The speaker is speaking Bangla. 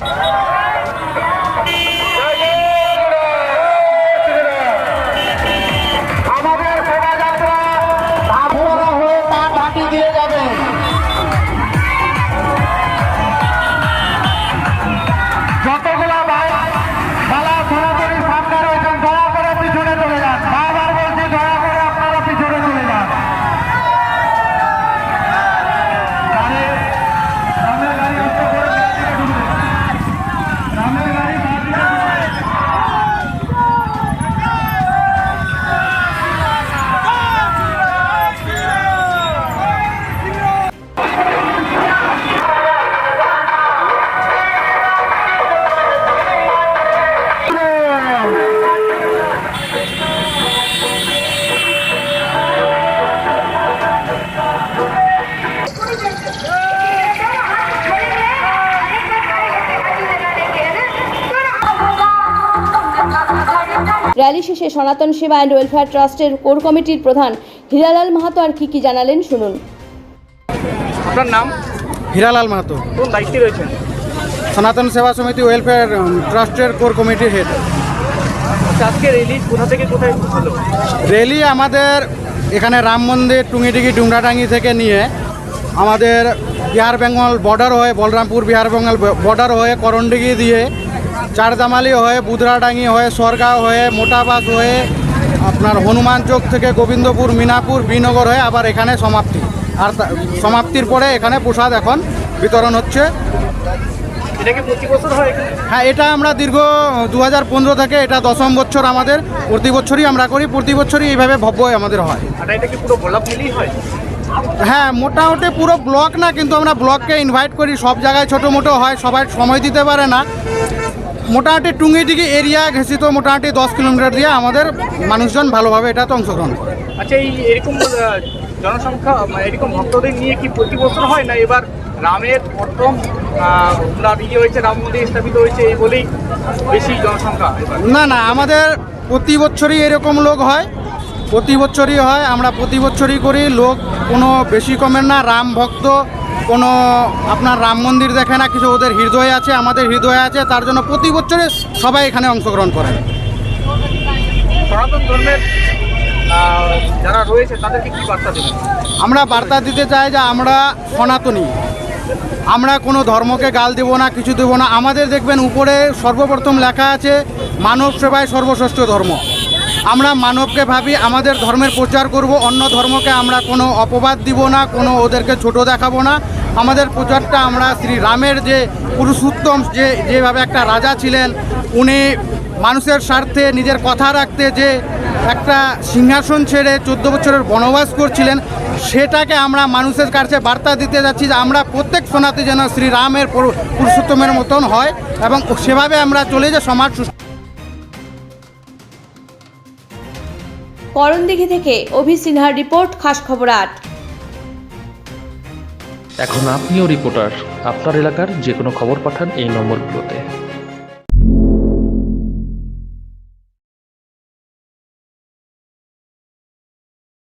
আমাদের র্যালি শেষে সনাতন সেবা অ্যান্ড ওয়েলফেয়ার ট্রাস্টের কোর কমিটির প্রধান হীরালাল মাহাতো আর কি কি জানালেন শুনুন। আপনার নাম? হীরালাল মাহাতো। কোন দায়িত্বে রয়েছেন? সনাতন সেবা সমিতি ওয়েলফেয়ার ট্রাস্টের কোর কমিটির হেড আচ্ছা, আজকে র্যালি কোথা থেকে কোথায় হলো? রেলি আমাদের এখানে রাম মন্দির টুঙ্গিটিকি ডুমরাডাঙ্গি থেকে নিয়ে আমাদের বিহার বেঙ্গল বর্ডার হয়ে বলরামপুর বিহার বেঙ্গল বর্ডার হয়ে করণডিগি দিয়ে চারদামালি হয়ে বুধরাডাঙ্গি হয়ে সরগাঁও হয়ে মোটাবাস হয়ে আপনার হনুমান চোক থেকে গোবিন্দপুর মিনাপুর বিনগর হয়ে আবার এখানে সমাপ্তি। আর সমাপ্তির পরে এখানে প্রসাদ এখন বিতরণ হচ্ছে। হয় এটা আমরা দীর্ঘ দু হাজার পনেরো থেকে এটা দশম বছর আমাদের। প্রতি বছরই আমরা করি প্রতি বছরই এইভাবে ভব্য আমাদের হয়। হয়? হ্যাঁ মোটামুটি পুরো ব্লক না কিন্তু আমরা ব্লককে ইনভাইট করি। সব জায়গায় ছোটো মোটো হয় সবাই সময় দিতে পারে না। মোটামুটি টুঙ্গি টুঙ্গিটিকি এরিয়া ঘেঁষিত মোটামুটি দশ কিলোমিটার দিয়ে আমাদের মানুষজন ভালোভাবে এটাতে অংশগ্রহণ করে। আচ্ছা এই এরকম জনসংখ্যা মানে এরকম ভক্তদের নিয়ে কি প্রতি বছর হয় না এবার রামের প্রথম ইয়ে হয়েছে রাম মন্দির স্থাপিত হয়েছে এই বলেই বেশি জনসংখ্যা না না আমাদের প্রতি বছরই এরকম লোক হয় প্রতি বছরই হয় আমরা প্রতি বছরই করি লোক কোনো বেশি কমের না রাম ভক্ত কোনো আপনার রাম মন্দির দেখে না কিছু ওদের হৃদয় আছে আমাদের হৃদয় আছে তার জন্য প্রতি বছরে সবাই এখানে অংশগ্রহণ করে সনাতন ধর্মের যারা রয়েছে তাদেরকে কি বার্তা দেবেন? আমরা বার্তা দিতে চাই যে আমরা সনাতনী। আমরা কোনো ধর্মকে গাল দেব না কিছু দেব না। আমাদের দেখবেন উপরে সর্বপ্রথম লেখা আছে মানব সেবায় সর্বশ্রেষ্ঠ ধর্ম। আমরা মানবকে ভাবি, আমাদের ধর্মের প্রচার করব, অন্য ধর্মকে আমরা কোনো অপবাদ দিব না, কোনো ওদেরকে ছোট দেখাবো না। আমাদের প্রচারটা আমরা শ্রী রামের যে পুরুষোত্তম, যে যেভাবে একটা রাজা ছিলেন, উনি মানুষের স্বার্থে নিজের কথা রাখতে যে একটা সিংহাসন ছেড়ে চোদ্দ বছরের বনবাস করছিলেন, সেটাকে আমরা মানুষের কাছে বার্তা দিতে যাচ্ছি যে আমরা প্রত্যেক সোনাতে যেন শ্রীরামের পুরুষোত্তমের মতন হয় এবং সেভাবে আমরা চলে যে সমাজ সুস্থ করণদিঘি থেকে অভি সিনহার রিপোর্ট খাস খবর আট। এখন আপনিও রিপোর্টার আপনার এলাকার যে কোনো খবর পাঠান এই নম্বরগুলোতে।